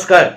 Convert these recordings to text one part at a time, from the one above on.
नमस्कार.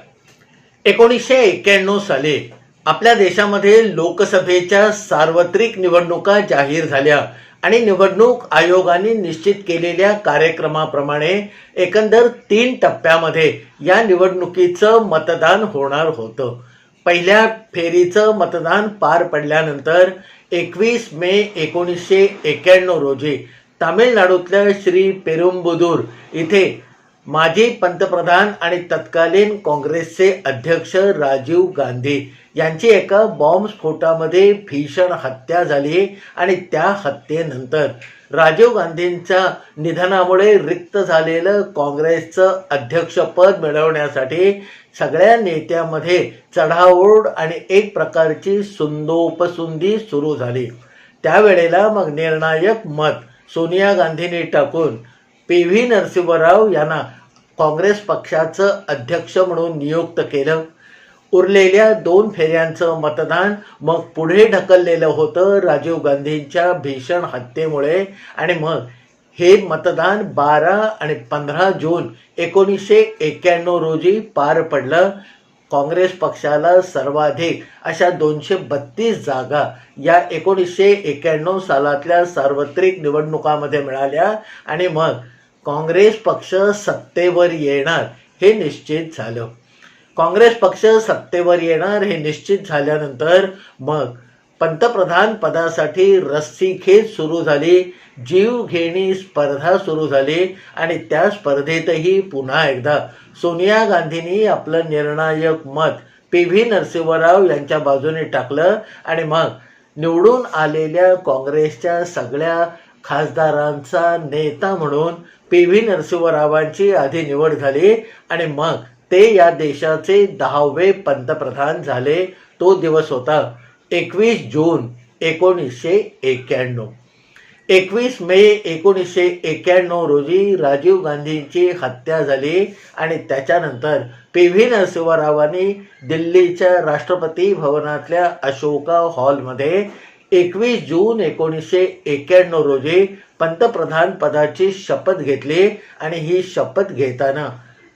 एकोणीसशे एक्क्याण्णव साली आपल्या देशामध्ये लोकसभेच्या सार्वत्रिक निवडणुका जाहीर झाल्या आणि निवडणूक आयोगाने निश्चित केलेल्या कार्यक्रमाप्रमाणे एकंदर तीन टप्प्यामध्ये या निवडणुकीचं मतदान होणार होतं. पहिल्या फेरीचं मतदान पार पडल्यानंतर एकवीस मे एकोणीसशे एक्क्याण्णव रोजी तामिळनाडूतल्या श्री पेरुंबुदूर इथे माजी पंतप्रधान आणि तत्कालीन काँग्रेसचे अध्यक्ष राजीव गांधी यांची एका बॉम्बस्फोटामध्ये भीषण हत्या झाली आणि त्या हत्येनंतर राजीव गांधींच्या निधनामुळे रिक्त झालेलं काँग्रेसचं अध्यक्षपद मिळवण्यासाठी सगळ्या नेत्यामध्ये चढाओढ आणि एक प्रकारची सुंदोपसुंदी सुरू झाली. त्यावेळेला मग निर्णायक मत सोनिया गांधींनी टाकून पी व्ही नरसिंहराव यांना काँग्रेस पक्षाचं अध्यक्ष म्हणून नियुक्त केलं. उरलेल्या दोन फेऱ्यांचं मतदान मग पुढे ढकललेलं होतं राजीव गांधींच्या भीषण हत्येमुळे. आणि मग हे मतदान बारा आणि पंधरा जून एकोणीसशे एक्क्याण्णव रोजी पार पडलं. काँग्रेस पक्षाला सर्वाधिक अशा दोनशे बत्तीस जागा या एकोणीसशे एक्क्याण्णव सालातल्या सार्वत्रिक निवडणुकामध्ये मिळाल्या. आणि मग काँग्रेस पक्ष सत्तेवर येणार हे निश्चित झालं. काँग्रेस पक्ष सत्तेवर येणार हे निश्चित झाल्यानंतर मग पंतप्रधान पदासाठी रस्सीखेच सुरू झाली जीवघेणी स्पर्धा सुरू झाली आणि त्या स्पर्धेतही पुन्हा एकदा सोनिया गांधींनी आपलं निर्णायक मत पी व्ही नरसिंहराव यांच्या बाजूने टाकलं आणि मग निवडून आलेल्या काँग्रेसच्या सगळ्या खासदारांचा नेता म्हणून पी व्ही नरसिंहरावांची आधी निवड झाली आणि मग ते या देशाचे दहावे पंतप्रधान झाले. तो दिवस होता एकवीस जून एकोणीसशे एक्क्याण्णव. एकवीस मे एकोणीसशे एक्क्याण्णव रोजी राजीव गांधींची हत्या झाली आणि त्याच्यानंतर पी व्ही नरसिंहरावांनी दिल्लीच्या राष्ट्रपती भवनातल्या अशोका हॉलमध्ये एकवीस जून एकोणीसशे एक्क्याण्णव रोजी पंतप्रधान पदाची शपथ घेतली आणि ही शपथ घेताना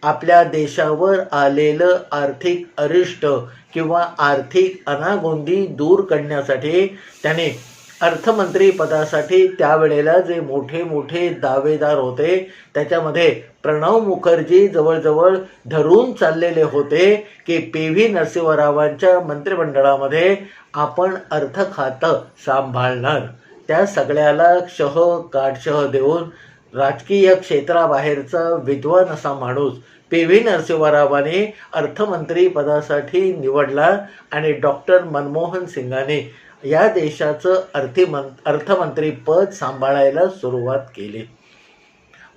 आपल्या देशावर आलेलं आर्थिक अरिष्ट किंवा आर्थिक अनागोंदी दूर करण्यासाठी त्याने अर्थमंत्री पदासाठी त्यावेळेला जे मोठे मोठे दावेदार होते त्याच्यामध्ये प्रणव मुखर्जी जवळजवळ धरून चाललेले होते की पी व्ही नरसिंहरावांच्या मंत्रिमंडळामध्ये आपण अर्थ खातं सांभाळणार. त्या सगळ्याला शह काटशह देऊन राजकीय क्षेत्राबाहेरचा विद्वान असा माणूस पी व्ही नरसिंहरावाने अर्थमंत्री पदासाठी निवडला आणि डॉक्टर मनमोहन सिंगाने या देशाचं अर्थिमं अर्थमंत्री पद सांभाळायला सुरुवात केली.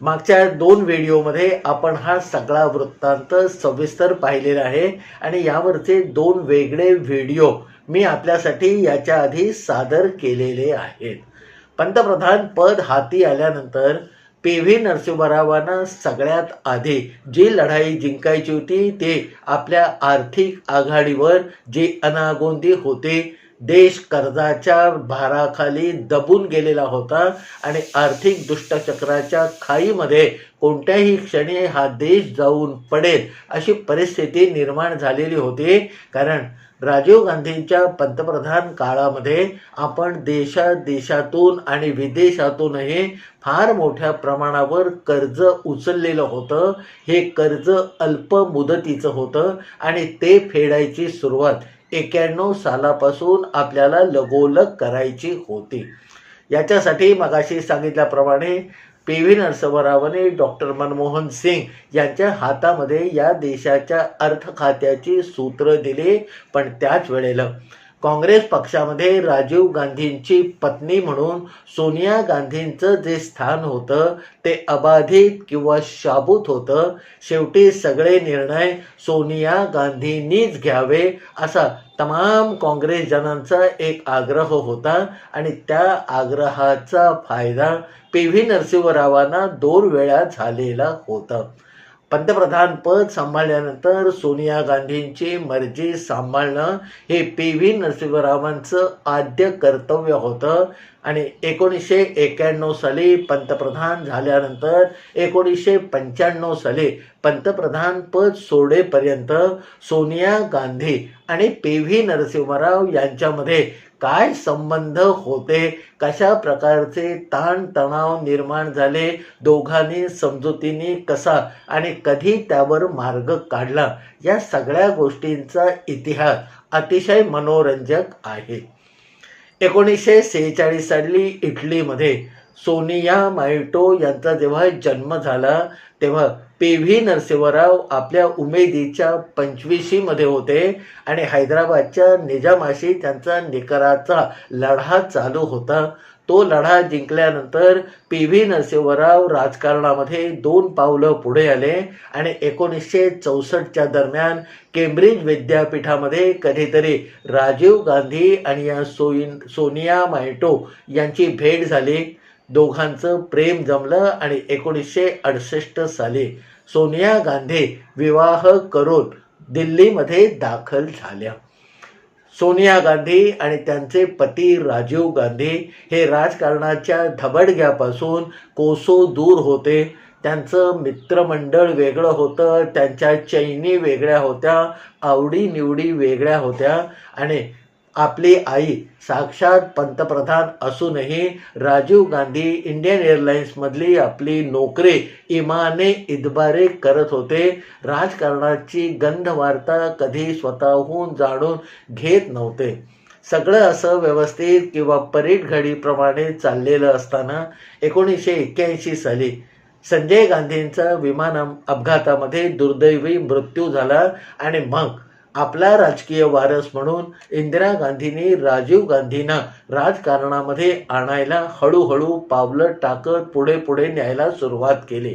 मागच्या दोन व्हिडिओमध्ये आपण हा सगळा वृत्तांत सविस्तर पाहिलेला आहे आणि यावरचे दोन वेगळे व्हिडिओ मी आपल्यासाठी याच्या आधी सादर केलेले आहेत. पंतप्रधान पद हाती आल्यानंतर पी व्ही नरसिंहरावांना सगळ्यात आधी जी लढाई जिंकायची होती ते आपल्या आर्थिक आघाडीवर जी अनागोंदी होते देश कर्जाच्या भाराखाली दबून गेलेला होता आणि आर्थिक दुष्टचक्राच्या खाईमध्ये कोणत्याही क्षणी हा देश जाऊन पडेल अशी परिस्थिती निर्माण झालेली होती. कारण राजीव गांधींच्या पंतप्रधान काळामध्ये आपण देशा देशातून आणि विदेशातूनही फार मोठ्या प्रमाणावर कर्ज उचललेलं होतं. हे कर्ज अल्प मुदतीचं होतं आणि ते फेडायची सुरुवात एक्क्याण्णव सालापासून आपल्याला लगोलग करायची होती. याच्यासाठी मगाशी सांगितल्याप्रमाणे पी व्ही नरसिंहरावाने डॉक्टर मनमोहन सिंग यांच्या हातामध्ये या देशाच्या अर्थ खात्याची सूत्र दिली पण त्याच वेळेला काँग्रेस पक्षामध्ये राजीव गांधींची पत्नी म्हणून सोनिया गांधींचं जे स्थान होतं ते अबाधित किंवा शाबूत होतं. शेवटी सगळे निर्णय सोनिया गांधींनीच घ्यावे असा तमाम काँग्रेसजनांचा एक आग्रह होता आणि त्या आग्रहाचा फायदा पी व्ही नरसिंहरावांना दोन वेळा झालेला होता. पंतप्रधान पद सांभाळल्यानंतर सोनिया गांधींची मर्जी सांभाळणं हे पी व्ही नरसिंहरावांचं आद्य कर्तव्य होतं. आणि एकोणीसशे एक्याण्णव साली पंतप्रधान झाल्यानंतर एकोणीसशे पंच्याण्णव साली पंतप्रधान पद सोडेपर्यंत सोनिया गांधी आणि पी व्ही नरसिंहराव यांच्यामध्ये काय संबंध होते? कशा प्रकारचे ताणतणाव निर्माण झाले? दोघांनी समजुतीने कसा आणि कधी त्यावर मार्ग काढला? या सगळ्या गोष्टींचा इतिहास अतिशय मनोरंजक आहे. एकोणीसशे सेहेचाळीस साली इटलीमध्ये सोनिया मायटो यांचा जेव्हा जन्म झाला तेव्हा पी व्ही नरसिंहराव आपल्या उमेदीच्या पंचवीशीमध्ये होते आणि हैदराबादच्या निजामाशी त्यांचा निकराचा लढा चालू होता. तो लढा जिंकल्यानंतर पी व्ही नरसिंहराव राजकारणामध्ये दोन पावलं पुढे आले आणि एकोणीसशे चौसष्टच्या दरम्यान केम्ब्रिज विद्यापीठामध्ये कधीतरी राजीव गांधी आणि या सोईन सोनिया मायटो यांची भेट झाली. दोघांचं प्रेम जमलं आणि एकोणीसशे अडुसष्ट साली सोनिया गांधी विवाह करून दिल्लीमध्ये दाखल झाल्या. सोनिया गांधी आणि त्यांचे पती राजीव गांधी हे राजकारणाच्या धबडग्यापासून कोसो दूर होते. त्यांचं मित्रमंडळ वेगळं होतं त्यांच्या चैनी वेगळ्या होत्या आवडीनिवडी वेगळ्या होत्या आणि आपली आई साक्षात पंतप्रधान असूनही राजीव गांधी इंडियन एअरलाइन्समधली आपली नोकरी इमाने इदबारे करत होते. राजकारणाची गंधवार्ता कधी स्वतःहून जाणून घेत नव्हते. सगळं असं व्यवस्थित किंवा परीट घडीप्रमाणे चाललेलं असताना एकोणीसशे एक्क्याऐंशी साली संजय गांधींचा विमान अपघातामध्ये दुर्दैवी मृत्यू झाला आणि मग आपला राजकीय वारस म्हणून इंदिरा गांधींनी राजीव गांधींना राजकारणामध्ये आणायला हळूहळू पावलं टाकत पुढे पुढे न्यायला सुरुवात केली.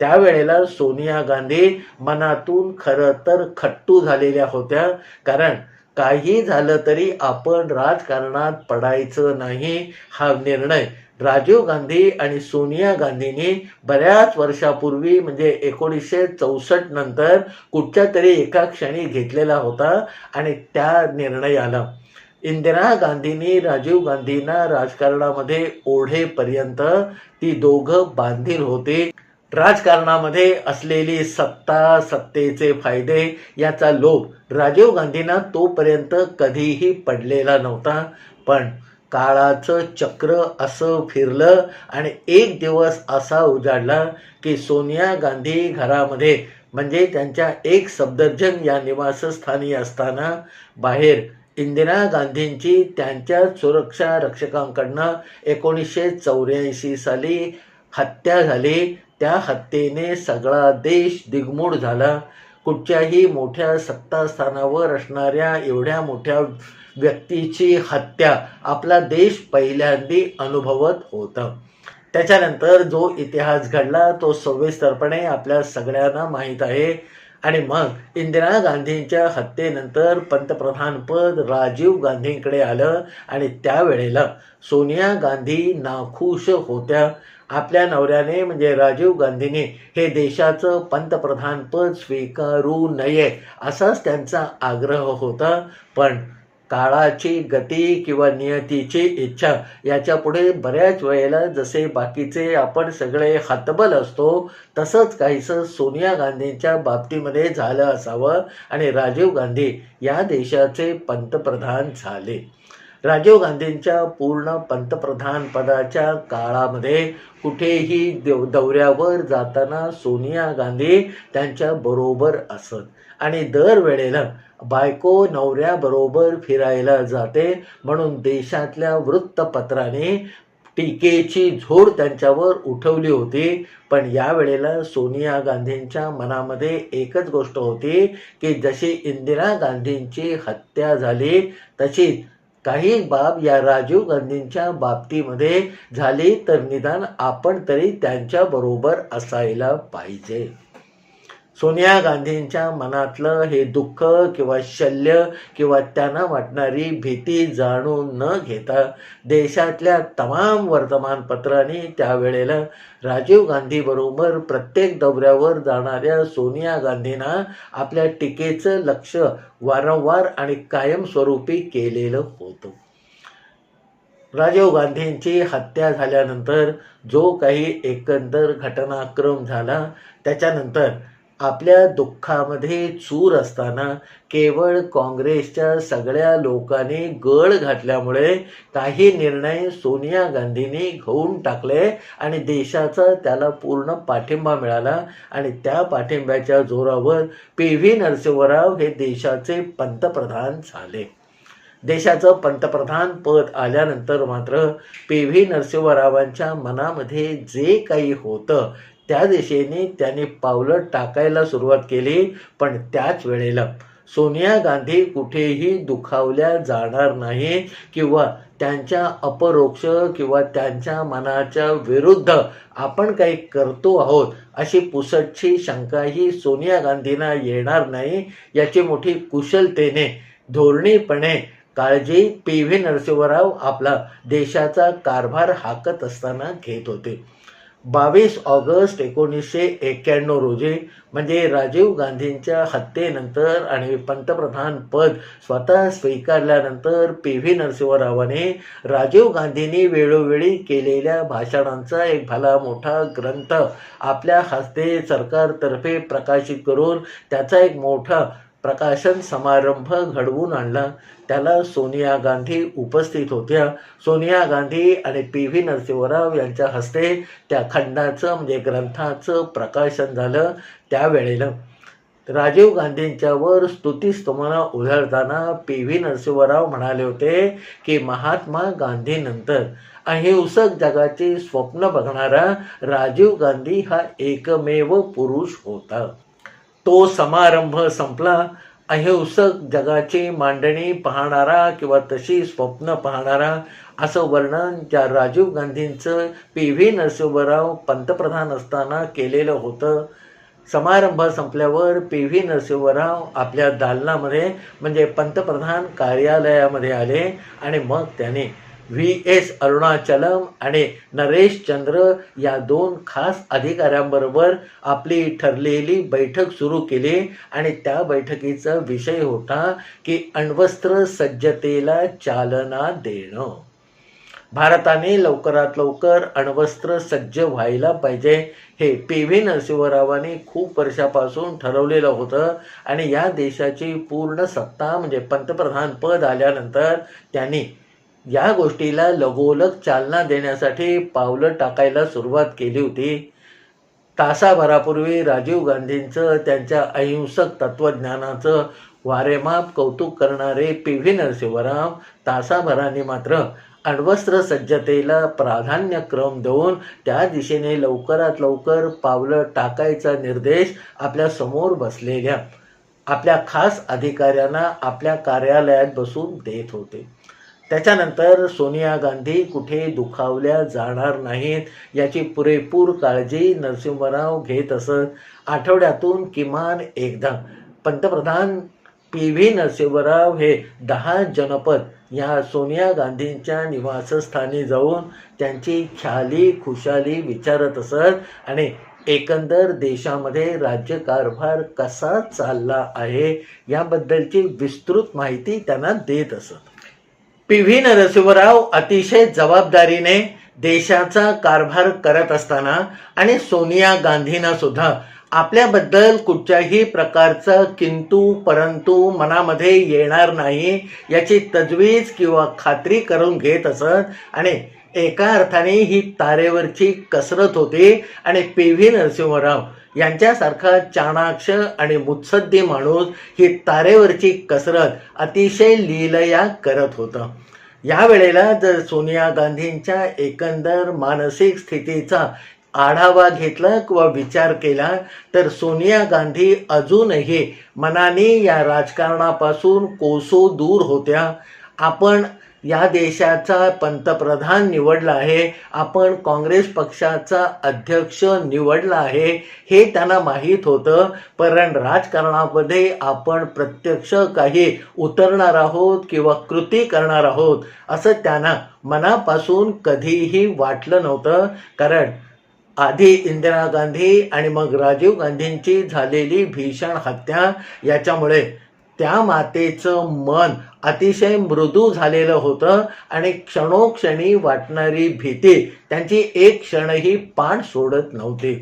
त्यावेळेला सोनिया गांधी मनातून खरं तर खट्टू झालेल्या होत्या कारण काही झालं तरी आपण राजकारणात पडायचं नाही हा निर्णय राजीव गांधी आणि सोनिया गांधींनी बऱ्याच वर्षापूर्वी म्हणजे एकोणीसशे चौसष्ट नंतर कुठच्या तरी एका क्षणी घेतलेला होता आणि त्या निर्णयाला. इंदिरा गांधींनी राजीव गांधींना राजकारणामध्ये ओढेपर्यंत ती दोघं बांधील होते. राजकारणामध्ये असलेली सत्ता सत्तेचे फायदे याचा लोभ राजीव गांधींना तोपर्यंत कधीही पडलेला नव्हता. पण काळाचं चक्र असं फिरलं आणि एक दिवस असा उजाडला की सोनिया गांधी घरामध्ये म्हणजे त्यांच्या एक सफदरजंग या निवासस्थानी असताना बाहेर इंदिरा गांधींची त्यांच्या सुरक्षा रक्षकांकडनं एकोणीसशे चौऱ्याऐंशी साली हत्या झाली. त्या हत्येने सगळा देश दिगमूढ झाला. कुठच्याही मोठ्या सत्तास्थानावर असणाऱ्या एवढ्या मोठ्या व्यक्तीची हत्या आपला देश पहिल्यांदी अनुभवत होता. त्याच्यानंतर जो इतिहास घडला तो सविस्तरपणे आपल्या सगळ्यांना माहीत आहे. आणि मग इंदिरा गांधींच्या हत्येनंतर पंतप्रधानपद राजीव गांधींकडे आलं आणि त्यावेळेला सोनिया गांधी नाखुश होत्या. आपल्या नवऱ्याने म्हणजे राजीव गांधीने हे देशाचं पंतप्रधानपद स्वीकारू नये असाच त्यांचा आग्रह होता. पण काळाची गती किंवा नियतीची इच्छा याच्यापुढे बऱ्याच वेळेला जसे बाकीचे आपण सगळे हतबल असतो तसंच काहीसं सोनिया गांधींच्या बाबतीमध्ये झालं असावं आणि राजीव गांधी या देशाचे पंतप्रधान झाले. राजीव गांधींच्या पूर्ण पंतप्रधान पदाच्या काळामध्ये कुठेही देव दौऱ्यावर जाताना सोनिया गांधी त्यांच्या बरोबर असत. आणि दरवेळेला बायको नवऱ्याबरोबर फिरायला जाते म्हणून देशातल्या वृत्तपत्राने टीकेची झोड त्यांच्यावर उठवली होती. पण यावेळेला सोनिया गांधींच्या मनामध्ये एकच गोष्ट होती की जशी इंदिरा गांधींची हत्या झाली तशी काही बाब या राजीव गांधींच्या बाबतीमध्ये झाली तर निदान आपण तरी त्यांच्याबरोबर असायला पाहिजे. सोनिया गांधींच्या मनातलं हे दुःख किंवा शल्य किंवा त्यांना वाटणारी भीती जाणून न घेता देशातल्या तमाम वर्तमानपत्रांनी त्यावेळेला राजीव गांधीबरोबर प्रत्येक दौऱ्यावर जाणाऱ्या सोनिया गांधींना आपल्या टीकेचं लक्ष वारंवार आणि कायमस्वरूपी केलेलं होतं. राजीव गांधींची हत्या झाल्यानंतर जो काही एकंदर घटनाक्रम झाला त्याच्यानंतर आपल्या दुःखामध्ये चूर असताना केवळ काँग्रेसच्या सगळ्या लोकांनी गळ घातल्यामुळे काही निर्णय सोनिया गांधींनी घेऊन टाकले आणि देशाचा त्याला पूर्ण पाठिंबा मिळाला. आणि त्या पाठिंब्याच्या जोरावर पी व्ही नरसिंहराव हे देशाचे पंतप्रधान झाले. देशाचं पंतप्रधान पद आल्यानंतर मात्र पी व्ही नरसिंहरावांच्या मनामध्ये जे काही होतं त्या दिशेने त्यांनी पावलं टाकायला सुरुवात केली पण त्याच वेळेला सोनिया गांधी कुठेही दुखावल्या जाणार नाही किंवा त्यांच्या अपरोक्ष किंवा त्यांच्या मनाच्या विरुद्ध आपण काही करतो आहोत अशी पुसटची शंकाही सोनिया गांधींना येणार नाही. याची मोठी कुशलतेने धोरणीपणे काळजी पी व्ही नरसिंहराव आपला देशाचा कारभार हाकत असताना घेत होते. बावीस ऑगस्ट एकोणीसशे एक्क्याण्णव रोजी म्हणजे राजीव गांधींच्या हत्येनंतर आणि पंतप्रधान पद स्वतः स्वीकारल्यानंतर पी व्ही नरसिंहरावाने राजीव गांधींनी वेळोवेळी केलेल्या भाषणांचा एक भला मोठा ग्रंथ आपल्या हस्ते सरकारतर्फे प्रकाशित करून त्याचा एक मोठा प्रकाशन समारंभ घडवून आणला. त्याला सोनिया गांधी उपस्थित होत्या. सोनिया गांधी आणि पी व्ही नरसिंहराव यांच्या हस्ते त्या खंडाचं म्हणजे ग्रंथाचं प्रकाशन झालं त्यावेळेला. राजीव गांधींच्यावर स्तुतीस्तुमना उधळताना पी व्ही नरसिंहराव म्हणाले होते की महात्मा गांधीनंतर अहिंसक जगाचे स्वप्न बघणारा राजीव गांधी हा एकमेव पुरुष होता. तो समारंभ संपला. अहिंसक जगाची मांडणी पाहणारा किंवा तशी स्वप्न पाहणारा असं वर्णन ज्या राजीव गांधींचं पी व्ही नरसिंहराव पंतप्रधान असताना केलेलं होतं. समारंभ संपल्यावर पी व्ही नरसिंहराव आपल्या दालनामध्ये म्हणजे पंतप्रधान कार्यालयामध्ये आले आणि मग त्याने व्ही. एस. अरुणाचलम आणि नरेश चंद्र या दोन खास अधिकाऱ्यांबरोबर आपली ठरलेली बैठक सुरू केली आणि त्या बैठकीचा विषय होता की अण्वस्त्र सज्जतेला चालना देणं. भारताने लवकरात लवकर अण्वस्त्र सज्ज व्हायला पाहिजे हे पी. व्ही. नरसिंहरावांनी खूप वर्षापासून ठरवलेलं होतं आणि या देशाची पूर्ण सत्ता म्हणजे पंतप्रधान पद आल्यानंतर त्यांनी या गोष्टीला लगोलग चालना देण्यासाठी पावलं टाकायला सुरुवात केली होती. तासाभरापूर्वी राजीव गांधींचं त्यांच्या अहिंसक तत्त्वज्ञानाचं वारेमाप कौतुक करणारे पी. व्ही. नरसिंहराव तासाभराने मात्र अण्वस्त्र सज्जतेला प्राधान्यक्रम देऊन त्या दिशेने लवकरात लवकर पावलं टाकायचा निर्देश आपल्यासमोर बसलेल्या आपल्या खास अधिकाऱ्यांना आपल्या कार्यालयात बसून देत होते. त्याच्यानंतर सोनिया गांधी कुठे दुखावल्या जाणार नाहीत याची पुरेपूर काळजी नरसिंहराव घेत असत. आठवड्यातून किमान एकदा. पंतप्रधान पी व्ही नरसिंहराव हे दहा जनपद या सोनिया गांधींच्या निवासस्थानी जाऊन त्यांची ख्याली खुशाली विचारत असत आणि एकंदर देशामध्ये राज्यकारभार कसा चालला आहे याबद्दलची विस्तृत माहिती त्यांना देत असत. पी व्ही नरसिंहराव अतिशय जबाबदारीने देशाचा कारभार करत असताना आणि सोनिया गांधींना सुद्धा आपल्याबद्दल कुठच्याही प्रकारचं किंतू परंतु मनामध्ये येणार नाही याची तजवीज किंवा खात्री करून घेत असत आणि एका अर्थाने ही तारेवरची कसरत होती आणि पी व्ही नरसिंहराव यांच्यासारखा चाणाक्ष आणि मुत्सद्दी माणूस ही तारेवरची कसरत अतिशय लीलया करत होतं. यावेळेला जर सोनिया गांधींच्या एकंदर मानसिक स्थितीचा आढावा घेतला किंवा विचार केला तर सोनिया गांधी अजूनही मनाने या राजकारणापासून कोसो दूर होत्या. आपण या देशाचा पंतप्रधान निवडला आहे. आपण काँग्रेस पक्षाचा अध्यक्ष निवडला आहे. हे त्यांना माहीत होतं. पण राजकारणामध्ये आपण प्रत्यक्ष काही उतरणार आहोत किंवा कृती करणार आहोत असं त्यांना मनापासून कधीही वाटलं नव्हतं. कारण आधी इंदिरा गांधी आणि मग राजीव गांधींची झालेली भीषण हत्या याच्यामुळे त्या मातेचं मन अतिशय मृदू झालेलं होतं आणि क्षणोक्षणी वाटणारी भीती त्यांची एक क्षणही पाण सोडत नव्हती.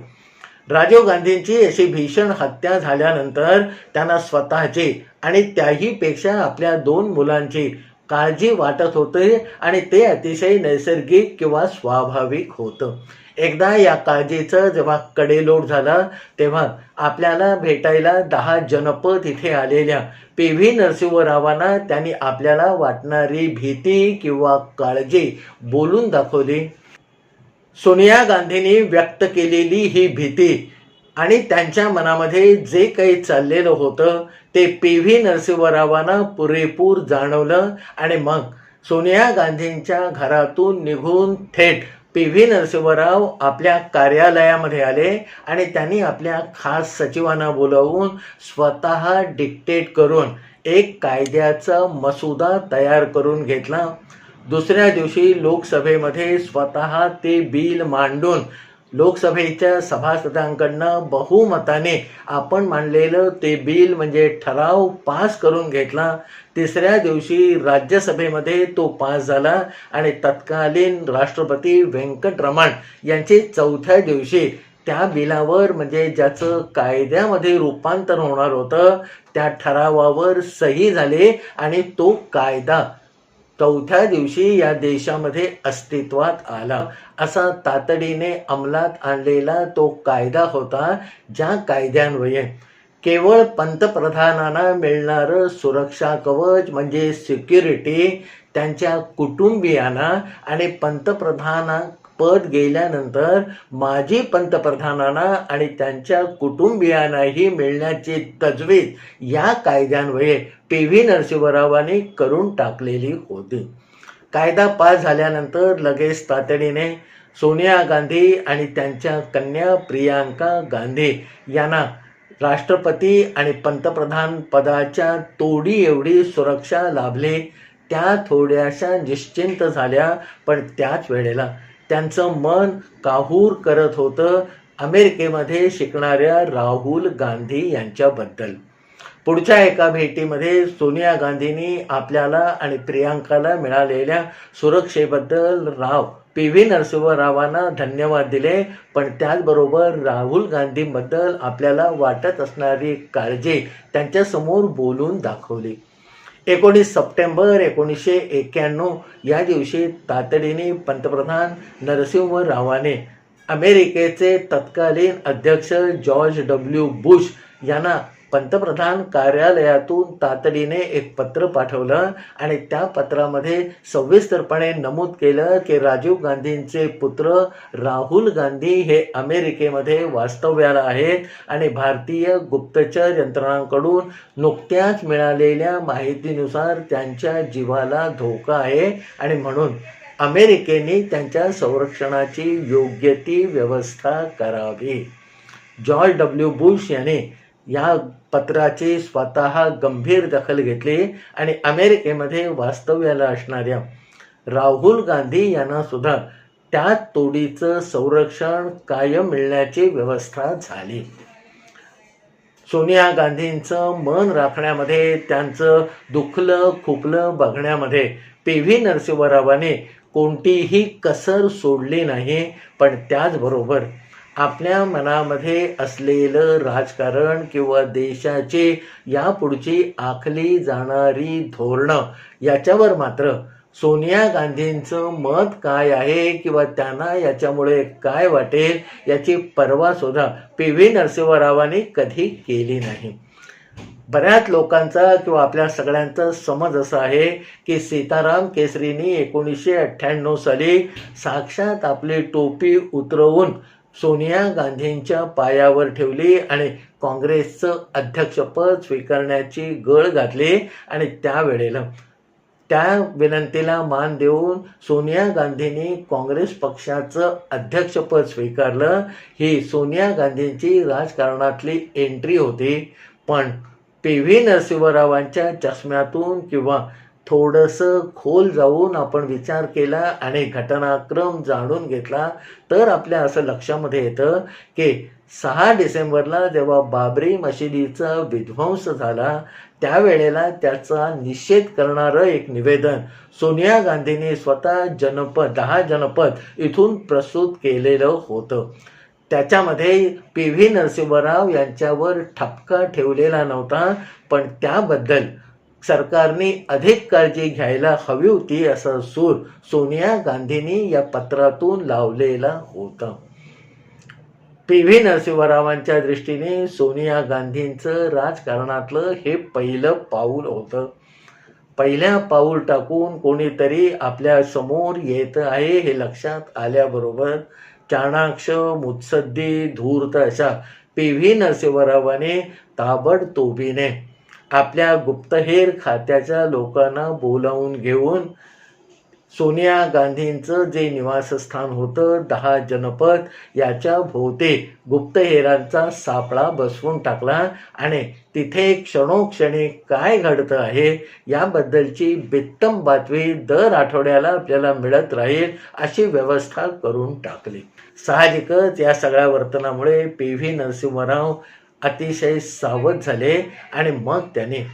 राजीव गांधींची अशी भीषण हत्या झाल्यानंतर त्यांना स्वतःची आणि त्याहीपेक्षा आपल्या दोन मुलांची काळजी वाटत होते आणि ते अतिशय नैसर्गिक किंवा स्वाभाविक होतं. एकदा या काळजीचं जेव्हा कडेलोट झाला तेव्हा आपल्याला भेटायला दहा जनपद इथे आलेल्या पी व्ही नरसिंहरावांना त्यांनी आपल्याला वाटणारी भीती किंवा काळजी बोलून दाखवली. सोनिया गांधींनी व्यक्त केलेली ही भीती आणि त्यांच्या मनामध्ये जे काही चाललेलं होतं ते पी व्ही नरसिंहरावांना पुरेपूर जाणवलं आणि मग सोनिया गांधींच्या घरातून निघून थेट पी व्ही नरसिंहराव आपल्या कार्यालयामध्ये आले आणि त्यांनी आपल्या खास सचिवांना बोलावून स्वतः डिक्टेट करून एक कायद्याचा मसुदा तयार करून घेतला. दुसऱ्या दिवशी लोकसभेमध्ये स्वतः ते बिल मांडून लोकसभेच्या सभासदांकडनं बहुमताने आपण मांडलेलं ते बिल म्हणजे ठराव पास करून घेतला. तिसऱ्या दिवशी राज्यसभेमध्ये तो पास झाला आणि तत्कालीन राष्ट्रपती व्यंकटरमण यांचे चौथ्या दिवशी त्या बिलावर म्हणजे ज्याचं कायद्यामध्ये रूपांतर होणार होतं त्या ठरावावर सही झाले आणि तो कायदा चौथ्या दिवशी या देशामध्ये अस्तित्वात आला. असा तातडीने अंमलात आणलेला तो कायदा होता ज्या कायद्यान्वये केवळ पंतप्रधानांना मिळणारं सुरक्षा कवच म्हणजे सिक्युरिटी त्यांच्या कुटुंबियांना आणि पंतप्रधाना पद गेल्यानंतर माजी पंतप्रधानांना आणि त्यांच्या कुटुंबियांनाही मिळण्याची तजवीज या कायद्यान्वये पी व्ही नरसिंहरावांनी करून टाकलेली होती. कायदा पास झाल्यानंतर लगेच तातडीने सोनिया गांधी आणि त्यांच्या कन्या प्रियांका गांधी यांना राष्ट्रपती आणि पंतप्रधान पदाच्या तोडी एवढी सुरक्षा लाभली त्या थोड्याशा निश्चिंत झाल्या पण त्याच वेळेला त्यांचं मन काहूर करत होतं अमेरिकेमध्ये शिकणाऱ्या राहुल गांधी यांच्याबद्दल. पुढच्या एका भेटीमध्ये सोनिया गांधींनी आपल्याला आणि प्रियांकाला मिळालेल्या सुरक्षेबद्दल राव पी व्ही नरसिंहरावांना धन्यवाद दिले. पण त्याचबरोबर राहुल गांधींबद्दल आपल्याला वाटत असणारी काळजी त्यांच्यासमोर बोलून दाखवली. एकोणीस सप्टेंबर एकोणीसशे एक्क्याण्णव या दिवशी तातडीने पंतप्रधान नरसिंह रावाने अमेरिकेचे तत्कालीन अध्यक्ष जॉर्ज डब्ल्यू बुश यांना पंतप्रधान कार्यालयातून तातडीने एक पत्र पाठवलं आणि त्या पत्रामध्ये सविस्तरपणे नमूद केलं की राजीव गांधींचे पुत्र राहुल गांधी हे अमेरिकेमध्ये वास्तव्याला आहेत आणि भारतीय गुप्तचर यंत्रणांकडून नुकत्याच मिळालेल्या माहितीनुसार त्यांच्या जीवाला धोका आहे आणि म्हणून अमेरिकेने त्यांच्या संरक्षणाची योग्य ती व्यवस्था करावी. जॉर्ज डब्ल्यू बुश यांनी या पत्राची स्वतः गंभीर दखल घेतली आणि अमेरिकेमध्ये वास्तव्याला असणाऱ्या राहुल गांधी यांना सुद्धा त्या तोडीचं संरक्षण कायम मिळण्याची व्यवस्था झाली. सोनिया गांधींचं मन राखण्यामध्ये त्यांचं दुखलं खुपलं बघण्यामध्ये पी व्ही नरसिंहरावाने कोणतीही कसर सोडली नाही पण त्याचबरोबर आपल्या मनामध्ये असलेलं राजकारण किंवा देशाचे यापुढची आखली जाणारी धोरणं याच्यावर मात्र सोनिया गांधींचं मत काय आहे किंवा त्यांना याच्यामुळे काय वाटेल याची पर्वा सुद्धा पी व्ही नरसिंहरावांनी कधी केली नाही. बऱ्याच लोकांचा किंवा आपल्या सगळ्यांचा समज असा आहे की सीताराम केसरींनी एकोणीसशे अठ्ठ्याण्णव साली साक्षात आपली टोपी उतरवून सोनिया गांधींच्या पायावर ठेवली आणि काँग्रेसचं अध्यक्षपद स्वीकारण्याची गळ घातली आणि त्यावेळेला त्या विनंतीला मान देऊन सोनिया गांधींनी काँग्रेस पक्षाचं अध्यक्षपद स्वीकारलं. ही सोनिया गांधींची राजकारणातली एंट्री होती. पण पी व्ही नरसिंहरावांच्या चष्म्यातून किंवा थोडंसं खोल जाऊन आपण विचार केला आणि घटनाक्रम जाणून घेतला तर आपल्या असं लक्षामध्ये येतं की सहा डिसेंबरला जेव्हा बाबरी मशिदीचा विध्वंस झाला त्यावेळेला त्याचा निषेध करणारं एक निवेदन सोनिया गांधींनी स्वतः जनपद दहा जनपद इथून प्रस्तुत केलेलं होतं. त्याच्यामध्ये पी व्ही नरसिंहराव यांच्यावर ठपका ठेवलेला नव्हता पण त्याबद्दल सरकारने अधिक काळजी घ्यायला हवी होती असा सूर सोनिया गांधींनी या पत्रातून लावलेला होता. पी. व्ही. नरसिंहरावांच्या दृष्टीने सोनिया गांधींचं राजकारणातलं हे पहिलं पाऊल होतं. पहिल्या पाऊल टाकून कोणीतरी आपल्यासमोर येत आहे हे लक्षात आल्याबरोबर चाणाक्ष मुत्सद्दी धूर्त अशा पी. व्ही. नरसिंहरावाने ताबडतोबीने आपल्या गुप्तहेर खात्याच्या लोकांना बोलावून घेऊन सोनिया गांधींचं जे निवासस्थान होतं दहा जनपद याच्या भोवते गुप्तहेरांचा सापळा बसवून टाकला आणि तिथे क्षणोक्षणी काय घडतं आहे याबद्दलची बित्तम बातमी दर आठवड्याला आपल्याला मिळत राहील अशी व्यवस्था करून टाकली. साहजिकच या सगळ्या वर्तनामुळे पी व्ही नरसिंहराव अतिशय सावध झाले आणि मग त्याने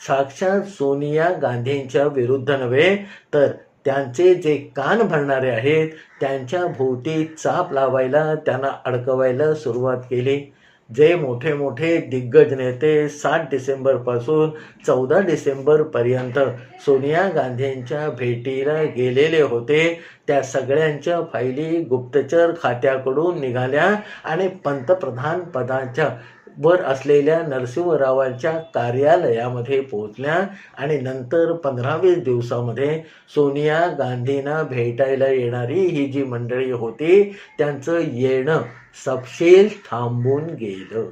साक्षात सोनिया गांधींच्या विरुद्ध नव्हे तर त्यांचे जे कान भरणारे आहेत त्यांच्या भोवती चाप लावायला त्यांना अडकवायला सुरुवात केली. जे मोठे मोठे दिग्गज नेते सात डिसेंबरपासून चौदा डिसेंबरपर्यंत सोनिया गांधींच्या भेटीला गेलेले होते त्या सगळ्यांच्या फायली गुप्तचर खात्याकडून निघाल्या आणि पंतप्रधान पदाच्या वर असलेल्या नरसिंहरावांच्या कार्यालयामध्ये पोहोचल्या आणि नंतर पंधरा वीस दिवसामध्ये सोनिया गांधींना भेटायला येणारी ही जी मंडळी होती त्यांचं येणं सपशेल थांबून गेलं.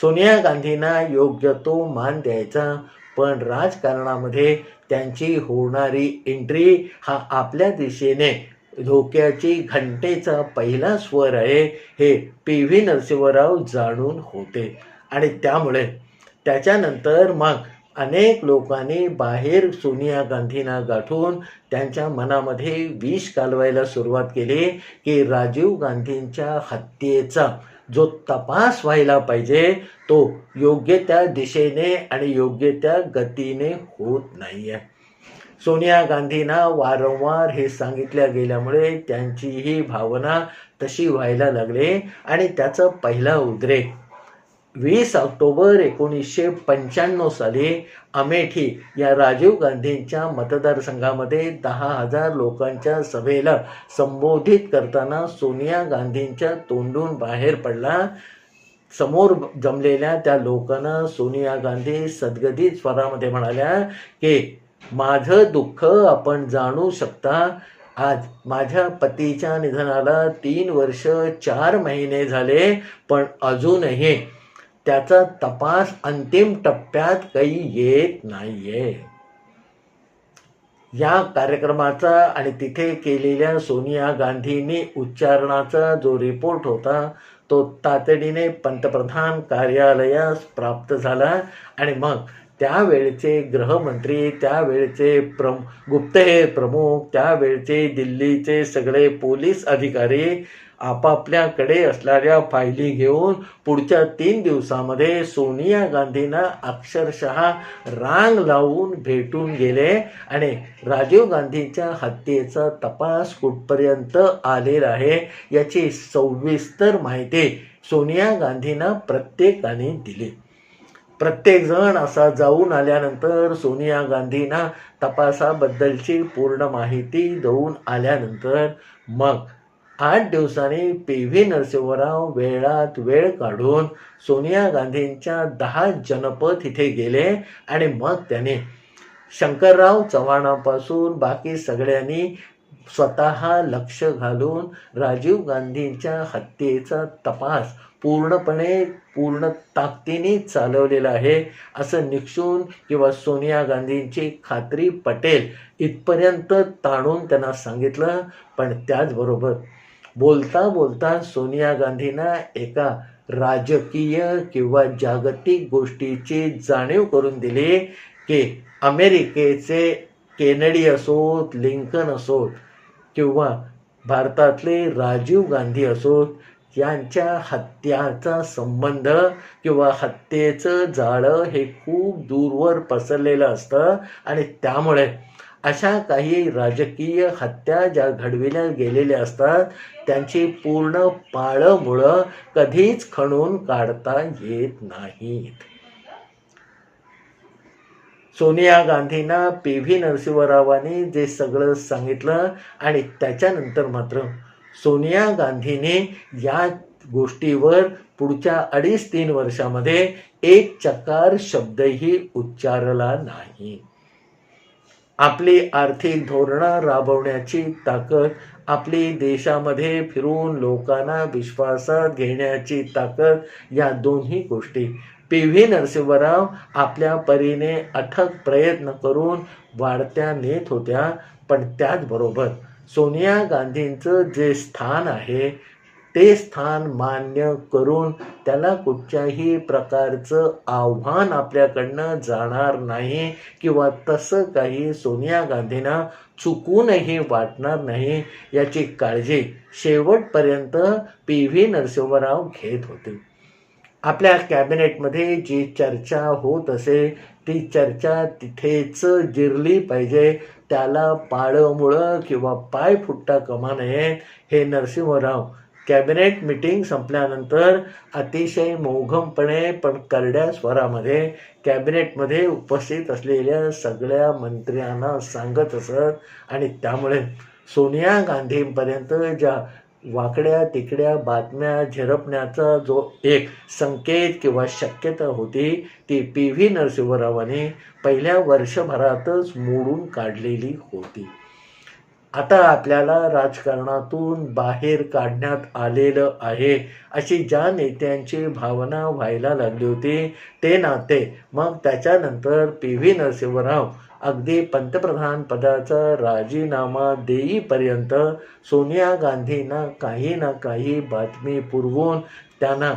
सोनिया गांधींना योग्य तो मान द्यायचा पण राजकारणामध्ये त्यांची होणारी एंट्री हा आपल्या दिशेने धोक्याची घंटेचा पहिला स्वर आहे हे पी व्ही नरसिंहराव जाणून होते. आणि त्यामुळे त्याच्यानंतर मग अनेक लोकांनी बाहेर सोनिया गांधींना गाठून त्यांच्या मनामध्ये विष कालवायला सुरुवात केली की राजीव गांधींच्या हत्येचा जो तपास व्हायला पाहिजे तो योग्य त्या दिशेने आणि योग्य त्या गतीने होत नाही आहे सोनिया गांधींना वारंवार हे सांगितल्या गेल्यामुळे त्यांची ही भावना तशी व्हायला लागले आणि त्याचा पहिला उद्रेक. वीस ऑक्टोबर एकोणीसशे पंच्याण्णव साली अमेठी या राजीव गांधींच्या मतदारसंघामध्ये दहा हजार लोकांच्या सभेला संबोधित करताना सोनिया गांधींच्या तोंडून बाहेर पडला. समोर जमलेल्या त्या लोकांना सोनिया गांधी सदगदित स्वरामध्ये म्हणाल्या की माझं दुःख आपण जाणू शकता. आज माझ्या पतीच्या निधनाला तीन वर्ष चार महिने झाले पण अजूनही त्याचा तपास अंतिम टप्प्यात काही येत नाहीये. या कार्यक्रमाचा आणि तिथे केलेल्या सोनिया गांधींनी उच्चारणाचा जो रिपोर्ट होता तो तातडीने पंतप्रधान कार्यालयास प्राप्त झाला आणि मग त्यावेळचे गृहमंत्री त्यावेळचे प्रम गुप्तहेर प्रमुख त्यावेळचे दिल्लीचे सगळे पोलीस अधिकारी आपापल्याकडे असणाऱ्या फायली घेऊन पुढच्या तीन दिवसामध्ये सोनिया गांधींना अक्षरशः रांग लावून भेटून गेले आणि राजीव गांधींच्या हत्येचा तपास कुठपर्यंत आलेला आहे याची सविस्तर माहिती सोनिया गांधींना प्रत्येकाने दिली. प्रत्येकजण असा जाऊन आल्यानंतर सोनिया गांधींना तपासाबद्दलची पूर्ण माहिती देऊन आल्यानंतर मग आठ दिवसांनी पी व्ही नरसिंहराव वेळात वेळ काढून सोनिया गांधींच्या दहा जनपद इथे गेले आणि मग त्याने शंकरराव चव्हाणापासून बाकी सगळ्यांनी स्वतः लक्ष घालून राजीव गांधींच्या हत्येचा तपास पूर्णपणे पूर्ण ताकदीने चालवलेलं आहे. असं निक्षून किंवा सोनिया गांधींची खात्री पटेल इथपर्यंत ताणून त्यांना सांगितलं. पण त्याचबरोबर बोलता बोलता सोनिया गांधींना एका राजकीय किंवा जागतिक गोष्टीची जाणीव करून दिली की अमेरिकेचे केनडी असोत लिंकन असोत किंवा भारतातले राजीव गांधी असोत यांच्या हत्याचा संबंध किंवा हत्येचं जाळं हे खूप दूरवर पसरलेलं असतं आणि त्यामुळे अशा काही राजकीय हत्या ज्या घडविल्या गेलेल्या असतात त्यांची पूर्ण पाळंमुळं कधीच खणून काढता येत नाहीत. सोनिया गांधींना पी व्ही नरसिंहरावांनी जे सगळं सांगितलं आणि त्याच्यानंतर मात्र सोनिया गांधीने या गोष्टीवर पुढच्या अडीच तीन वर्षामध्ये एक चकार शब्दही उच्चारला नाही. आपली आर्थिक धोरणं राबवण्याची ताकद आपली देशामध्ये फिरून लोकांना विश्वासात घेण्याची ताकद या दोन्ही गोष्टी. पी. व्ही. नरसिंहराव आपल्या परीने अथक प्रयत्न करून वाढत्या नेत होत्या पण त्याचबरोबर सोनिया गांधींचं जे स्थान आहे ते स्थान मान्य करून त्याला कुठच्याही प्रकारचं आव्हान आपल्याकडनं जाणार नाही किंवा तसं काही सोनिया गांधींना चुकूनही वाटणार नाही याची काळजी शेवटपर्यंत पी व्ही नरसिंहराव घेत होते. आपल्या कॅबिनेटमध्ये जी चर्चा होत असे ती चर्चा तिथेच जिरली पाहिजे त्याला पाळमुळं किंवा पाय फुटता कमा नये हे नरसिंहराव. कॅबिनेट मिटिंग संपल्यानंतर अतिशय मोघमपणे पण करड्या स्वरामध्ये कॅबिनेटमध्ये उपस्थित असलेल्या सगळ्या मंत्र्यांना सांगत असत. आणि त्यामुळे सोनिया गांधींपर्यंत ज्या वाकड्या तिकड्या बातम्या झिरपण्याचा जो एक संकेत किंवा शक्यता होती ती पी व्ही नरसिंहरावांनी पहिल्या वर्षभरातच मोडून काढलेली होती. आता आपल्याला राजकारणातून बाहेर काढण्यात आलेलं आहे अशी ज्या नेत्यांची भावना व्हायला लागली होती ते नाते. मग त्याच्यानंतर पी व्ही नरसिंहराव अगदी पंतप्रधान पदाचा राजीनामा देईपर्यंत सोनिया गांधींना काही ना काही बातमी पुरवून त्यांना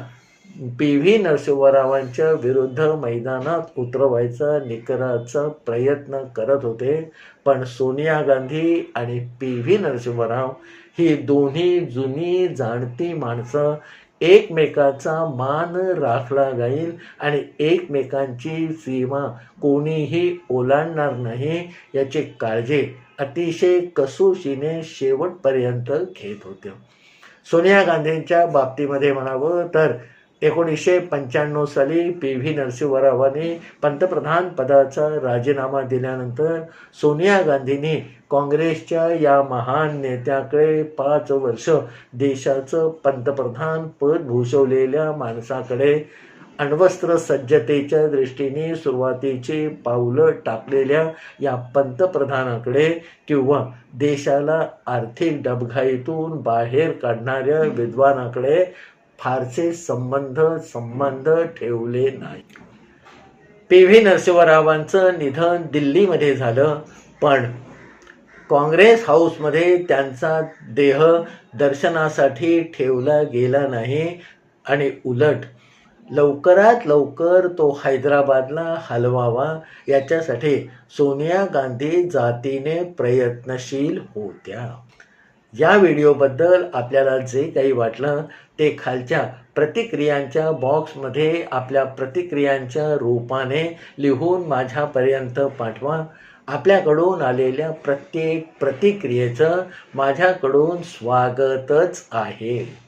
पी व्ही नरसिंहरावांच्या विरुद्ध मैदानात उतरवायचा निकराचा प्रयत्न करत होते. पण सोनिया गांधी आणि पी व्ही नरसिंहराव ही दोन्ही जुनी जाणती माणसं एकमेकाचा मान राखला जाईल आणि एकमेकांची सीमा कोणीही ओलांडणार नाही याची काळजी अतिशय कसोशीने शेवटपर्यंत घेत होते. सोनिया गांधींच्या बाबतीमध्ये म्हणावं तर एकोणीसशे पंच्याण्णव साली पी व्ही नरसिंहरावांनी पंतप्रधान पदाचा राजीनामा दिल्यानंतर सोनिया गांधींनी काँग्रेसच्या या महान नेत्याकडे पाच वर्ष देशाचं पंतप्रधान पद भूषवलेल्या माणसाकडे अण्वस्त्र सज्जतेच्या दृष्टीने सुरुवातीचे पावलं टाकलेल्या या पंतप्रधानाकडे किंवा देशाला आर्थिक डबघाईतून बाहेर काढणाऱ्या विद्वानाकडे फारसे संबंध संबंध ठेवले नाही. पी. व्ही. नरसिंहरावांचं निधन दिल्लीमध्ये झालं पण काँग्रेस हाऊसमध्ये त्यांचा देह दर्शनासाठी ठेवला गेला नाही आणि उलट लवकरात लवकर तो हैदराबादला हलवावा याच्यासाठी सोनिया गांधी जातीने प्रयत्नशील होत्या. या व्हिडिओबद्दल आपल्याला जे काही वाटलं ते खालच्या प्रतिक्रियांच्या बॉक्समध्ये आपल्या प्रतिक्रियांच्या रूपाने लिहून माझ्यापर्यंत पाठवा. आपल्याकडून आलेल्या प्रत्येक प्रतिक्रियेचं माझ्याकडून स्वागतच आहे.